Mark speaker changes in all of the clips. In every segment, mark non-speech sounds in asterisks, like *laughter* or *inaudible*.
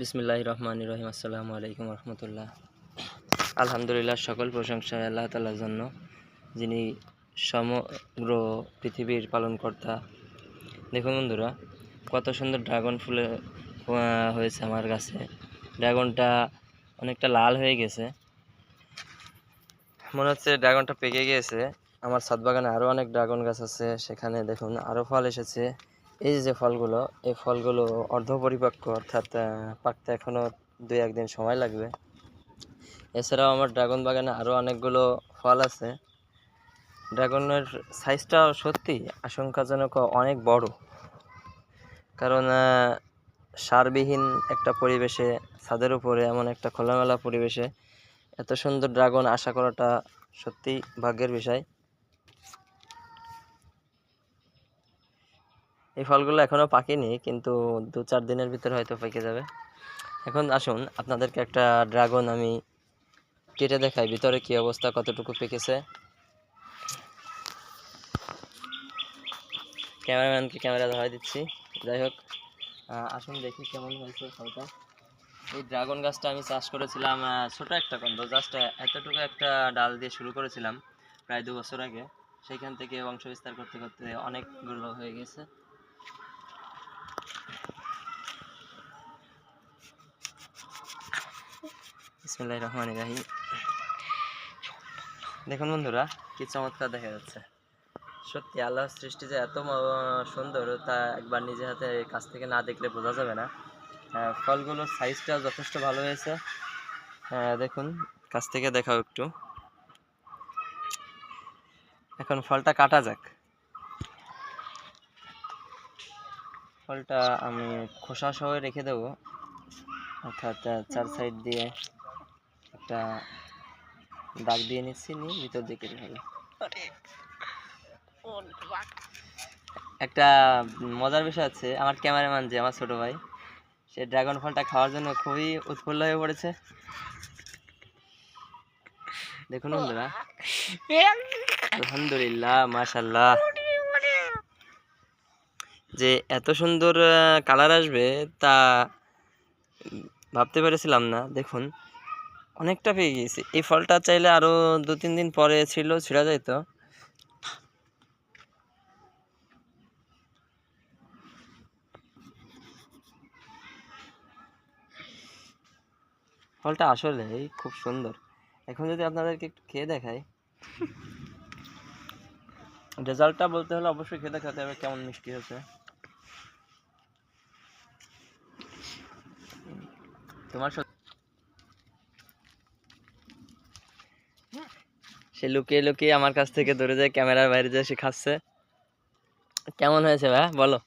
Speaker 1: বিসমিল্লাহ রহমান রহিম। আসসালামু আলাইকুম রহমতুল্লাহ। আলহামদুলিল্লাহ, সকল প্রশংসা আল্লাহ তালার জন্য, যিনি সমগ্র পৃথিবীর পালনকর্তা। দেখুন বন্ধুরা, কত সুন্দর ড্রাগন ফুলে হয়েছে আমার গাছে ড্রাগনটা অনেকটা লাল হয়ে গেছে। মনে হচ্ছে ড্রাগনটা পেকে গিয়েছে আমার ছাদ বাগানে আরও অনেক ড্রাগন গাছ আছে, সেখানে দেখুন আরও ফল এসেছে। এই যে ফলগুলো, এই ফলগুলো অর্ধ পরিপক্ক, অর্থাৎ পাকতে এখনও দুই একদিন সময় লাগবে। এছাড়াও আমার ড্রাগন বাগানে আরও অনেকগুলো ফল আছে। ড্রাগনের সাইজটা সত্যি আশঙ্কাজনক অনেক বড়। কারণ সারবিহীন একটা পরিবেশে, ছাদের উপরে এমন একটা খোলামেলা পরিবেশে এত সুন্দর ড্রাগন আশা করাটা সত্যি ভাগ্যের বিষয়। এই ফলগুলো এখনও পাকেনি, কিন্তু দু চার দিনের ভিতরে হয়তো পেকে যাবে। এখন আসুন, আপনাদেরকে একটা ড্রাগন আমি কেটে দেখাই, ভিতরে কি অবস্থা, কতটুকু পেকেছে। ক্যামেরাম্যানকে ক্যামেরা ধরাই দিচ্ছি, যাই হোক। আসুন দেখি কেমন হয়েছে ফলটা। এই ড্রাগন গাছটা আমি চাষ করেছিলাম ছোট একটা কন্দ, জাস্ট এতটুকু একটা ডাল দিয়ে শুরু করেছিলাম, প্রায় দু বছর আগে। সেইখান থেকে বংশ বিস্তার করতে করতে অনেক অনেকগুলো হয়ে গেছে। বিসমিল্লাহির রহমানির রহিম। দেখুন বন্ধুরা, কি চমৎকার দেখা যাচ্ছে। সত্যি আল্লাহর সৃষ্টি যে এত সুন্দর, তা একবার নিজে হাতে কাছ থেকে না দেখলে বোঝা যাবে না। ফলগুলোর সাইজটা যথেষ্ট ভালো হয়েছে। দেখুন, কাছ থেকে দেখাও একটু। এখন ফলটা কাটা যাক। ফলটা আমি খোসা সহ রেখে দেবো। অর্থাৎ চার সাইড দিয়ে একটা দাগ দিয়ে নিচ্ছি নিয়ে ভিতর দিকে একটা মজার বিষয় আছে আমার ক্যামেরাম্যান যে আমার ছোট ভাই সে ড্রাগন ফলটা খাওয়ার জন্য খুবই উৎফুল্ল হয়ে পড়েছে। দেখুন বন্ধুরা। আলহামদুলিল্লাহ মাশাল্লাহ যে এত সুন্দর কালার আসবে তা ভাবতে পেরেছিলাম না। দেখুন অনেকটা পেয়ে গিয়েছি। এই ফলটা চাইলে আরও দু তিন দিন পরে ছিল ছিঁড়া যাইতো ফলটা আসলে খুব সুন্দর। এখন যদি আপনাদেরকে একটু খেয়ে দেখাই। *laughs* রেজাল্টটা বলতে হলে অবশ্যই খেয়ে দেখাতে হবে কেমন মিষ্টি হয়েছে। তোমার সত্যি সে লুকিয়ে লুকিয়ে আমার কাছ থেকে দূরে যায়, ক্যামেরার বাইরে যায়, সে খাচ্ছে। কেমন হয়েছে ভাই? বলো।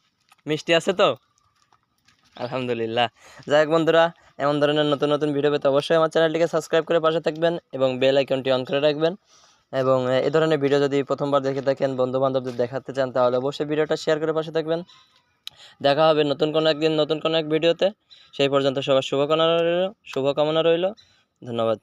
Speaker 1: মিষ্টি আছে তো? আলহামদুলিল্লাহ। যাই হোক বন্ধুরা, এমন ধরনের নতুন নতুন ভিডিও পেতে অবশ্যই আমার চ্যানেলটিকে সাবস্ক্রাইব করে পাশে থাকবেন এবং বেল আইকনটি অন করে রাখবেন। এবং এই ধরনের ভিডিও যদি প্রথমবার দেখে থাকেন বন্ধু বান্ধবদের দেখাতে চান, তাহলে অবশ্যই ভিডিওটা শেয়ার করে পাশে থাকবেন। দেখা হবে নতুন কোনো একদিন নতুন কোনো এক ভিডিওতে। সেই পর্যন্ত সবার শুভকামনা রইল শুভকামনা রইল। ধন্যবাদ।